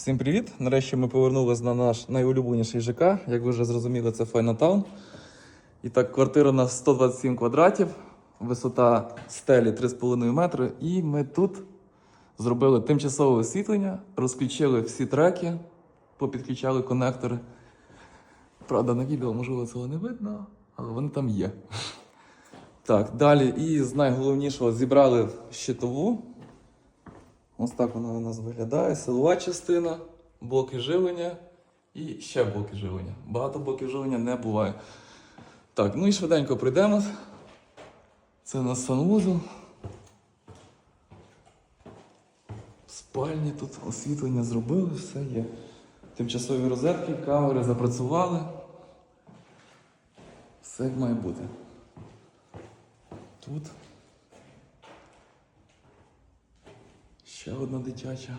Всім привіт! Нарешті ми повернулися на наш найулюбленіший ЖК. Як ви вже зрозуміли, це Файнатаун. І так, квартира на 127 квадратів, висота стелі 3,5 метри. І ми тут зробили тимчасове освітлення, розключили всі треки, попідключали конектори. Правда, на відео, можливо, цього не видно, але вони там є. Так, далі, і з найголовнішого зібрали щитову. Ось так вона у нас виглядає. Силова частина, блоки живлення і ще блоки живлення. Багато блоків живлення не буває. Так, ну і швиденько пройдемо. Це у нас санвузол. В спальні тут освітлення зробили, все є. Тимчасові розетки, камери запрацювали. Все як має бути. Тут Ще одна дитяча